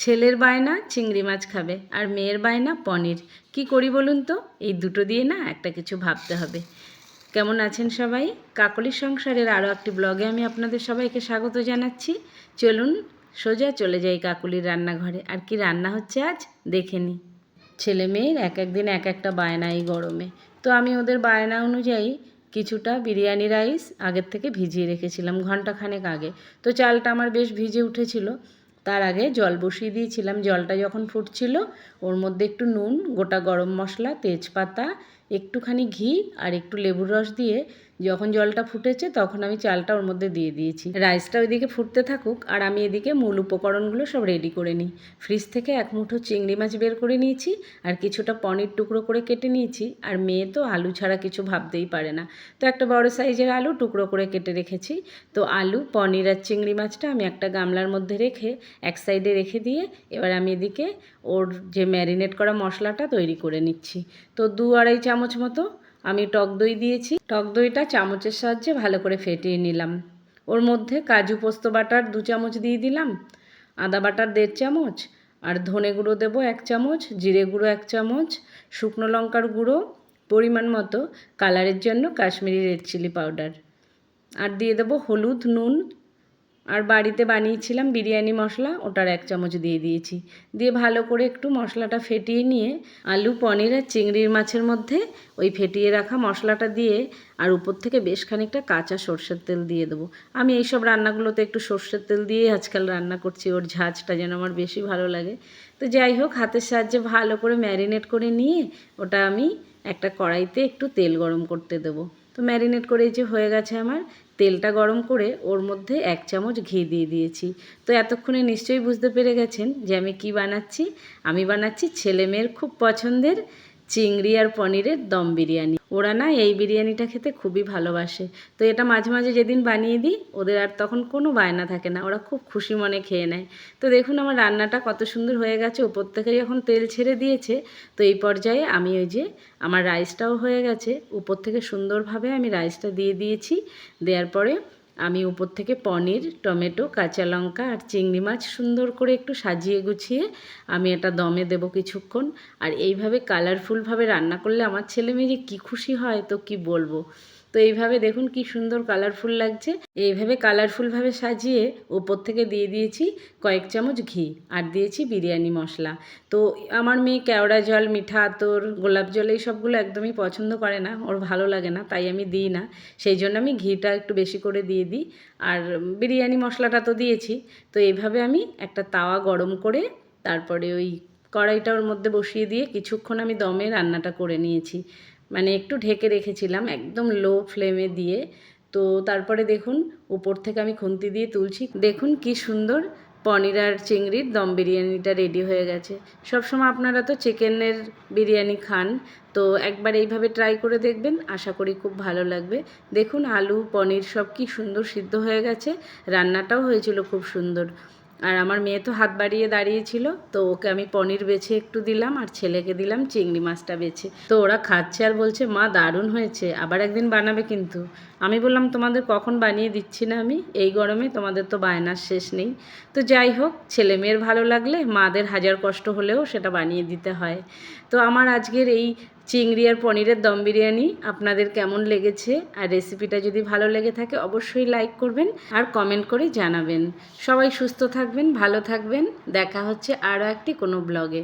ছেলের বায়না চিংড়ি মাছ খাবে আর মেয়ের বায়না পনির। কি করি বলুন তো? এই দুটো দিয়ে না একটা কিছু ভাবতে হবে। কেমন আছেন সবাই? কাকলির সংসারের আরও একটি ব্লগে আমি আপনাদের সবাইকে স্বাগত জানাচ্ছি। চলুন সোজা চলে যাই কাকুলির রান্নাঘরে। আর কি রান্না হচ্ছে আজ? দেখে নিই। ছেলে মেয়ের এক এক দিন এক একটা বায়না এই গরমে। তো আমি ওদের বায়না অনুযায়ী কিছুটা বিরিয়ানি, রাইস আগের থেকে ভিজিয়ে রেখেছিলাম ঘন্টাখানেক আগে। তো চালটা আমার বেশ ভিজে উঠেছিল। তার আগে জল বসিয়ে দিয়েছিলাম। জলটা যখন ফুটছিল, ওর মধ্যে একটু নুন, গোটা গরম মশলা, তেজপাতা একটুখানি ঘি আর একটু লেবুর রস দিয়ে যখন জলটা ফুটেছে তখন আমি চালটা ওর মধ্যে দিয়ে দিয়েছি। রাইসটা ওইদিকে ফুটতে থাকুক আর আমি এদিকে মূল উপকরণগুলো সব রেডি করে নিই। ফ্রিজ থেকে এক মুঠো চিংড়ি মাছ বের করে নিয়েছি আর কিছুটা পনির টুকরো করে কেটে নিয়েছি আর মেয়ে তো আলু ছাড়া কিছু ভাবতেই পারে না। তো একটা বড় সাইজের আলু টুকরো করে কেটে রেখেছি। তো আলু, পনির আর চিংড়ি মাছটা আমি একটা গামলার মধ্যে রেখে এক সাইডে রেখে দিয়ে এবার আমি এদিকে ওর যে ম্যারিনেট করা মশলাটা তৈরি করে নিচ্ছি। তো দু আড়াই চামচ মতো আমি টক দই দিয়েছি। টক দইটা চামচের সাহায্যে ভালো করে ফেটিয়ে নিলাম। ওর মধ্যে কাজু পোস্ত বাটার দু চামচ দিয়ে দিলাম, আদা বাটার দেড় চামচ, আর ধনে গুঁড়ো দেবো এক চামচ, জিরে গুঁড়ো এক চামচ, শুকনো লঙ্কার গুঁড়ো, পরিমাণ মতো কালারের জন্য কাশ্মীরি রেড চিলি পাউডার আর দিয়ে দেবো হলুদ, নুন আর বাড়িতে বানিয়েছিলাম বিরিয়ানি মশলা, ওটার এক চামচ দিয়ে দিয়েছি। দিয়ে ভালো করে একটু মশলাটা ফেটিয়ে নিয়ে আলু, পনির আর চিংড়ির মাছের মধ্যে ওই ফেটিয়ে রাখা মশলাটা দিয়ে আর উপর থেকে বেশ খানিকটা কাঁচা সর্ষের তেল দিয়ে দেবো। আমি এইসব রান্নাগুলোতে একটু সর্ষের তেল দিয়েই আজকাল রান্না করছি, ওর ঝাঁঝটা যেন আমার বেশি ভালো লাগে। তো যাই হোক, হাতের সাহায্যে ভালো করে ম্যারিনেট করে নিয়ে ওটা আমি একটা কড়াইতে একটু তেল গরম করতে দেবো। তো ম্যারিনেট করে যে হয়ে গেছে আমার, তেলটা গরম করে ওর মধ্যে এক চামচ ঘি দিয়ে দিয়েছি। তো এতক্ষণে নিশ্চয়ই বুঝতে পেরে গেছেন যে আমি কি বানাচ্ছি। আমি বানাচ্ছি ছেলে মেয়ের খুব পছন্দের চিংড়ি আর পনিরের দম বিরিয়ানি। ওরা না এই বিরিয়ানিটা খেতে খুবই ভালোবাসে। তো এটা মাঝে মাঝে যেদিন বানিয়ে দিই, ওদের আর তখন কোনো বায়না থাকে না, ওরা খুব খুশি মনে খেয়ে নেয়। তো দেখুন আমার রান্নাটা কত সুন্দর হয়ে গেছে, ওপর থেকে যখন তেল ছেড়ে দিয়েছে, তো এই পর্যায়ে আমি ওই যে আমার রাইসটাও হয়ে গেছে, উপর থেকে সুন্দরভাবে আমি রাইসটা দিয়ে দিয়েছি, দেওয়ার পরে আমি উপর থেকে পনির, টমেটো, কাঁচা লঙ্কা আর চিংড়ি মাছ সুন্দর করে একটু সাজিয়ে গুছিয়ে আমি এটা দমে দেব কিছুক্ষণ। আর এইভাবে কালারফুলভাবে রান্না করলে আমার ছেলে মেয়ে যে কী খুশি হয় তো কি বলব? তো এইভাবে দেখুন কি সুন্দর কালারফুল লাগছে। এইভাবে কালারফুলভাবে সাজিয়ে ওপর থেকে দিয়ে দিয়েছি কয়েক চামচ ঘি আর দিয়েছি বিরিয়ানি মশলা। তো আমার মেয়ে কেওড়া জল, মিঠা আতর, গোলাপ জল এই সবগুলো একদমই পছন্দ করে না, ওর ভালো লাগে না, তাই আমি দিই না। সেই জন্য আমি ঘিটা একটু বেশি করে দিয়ে দিই। আর বিরিয়ানি মশলাটা তো দিয়েছি, তো এইভাবে আমি একটা তাওয়া গরম করে তারপরে ওই কড়াইটা ওর মধ্যে বসিয়ে দিয়ে কিছুক্ষণ আমি দমে রান্নাটা করে নিয়েছি। মানে একটু ঢেকে রেখেছিলাম একদম লো ফ্লেমে দিয়ে। তো তারপরে দেখুন, উপর থেকে আমি খুন্তি দিয়ে তুলছি। দেখুন কি সুন্দর পনির আর চিংড়ির দম বিরিয়ানিটা রেডি হয়ে গেছে। সবসময় আপনারা তো চিকেনের বিরিয়ানি খান, তো একবার এইভাবে ট্রাই করে দেখবেন, আশা করি খুব ভালো লাগবে। দেখুন আলু, পনির সব কি সুন্দর সিদ্ধ হয়ে গেছে, রান্নাটাও হয়েছিল খুব সুন্দর। আর আমার মেয়ে তো হাত বাড়িয়ে দাঁড়িয়েছিল, তো ওকে আমি পনির বেছে একটু দিলাম আর ছেলেকে দিলাম চিংড়ি মাছটা বেছে। তো ওরা খাচ্ছে আর বলছে, মা, দারুণ হয়েছে, আবার একদিন বানাবে কিন্তু। আমি বললাম, তোমাদের কখন বানিয়ে দিচ্ছি না আমি? এই গরমে তোমাদের তো বায়নার শেষ নেই। তো যাই হোক, ছেলে মেয়ের ভালো লাগলে মাদের হাজার কষ্ট হলেও সেটা বানিয়ে দিতে হয়। তো আমার আজকের এই চিংড়ি আর পনিরের দম বিরিয়ানি আপনাদের কেমন লেগেছে? আর রেসিপিটা যদি ভালো লেগে থাকে, অবশ্যই লাইক করবেন আর কমেন্ট করে জানাবেন। সবাই সুস্থ থাকবেন, ভালো থাকবেন। দেখা হচ্ছে আরও একটি কোনো ব্লগে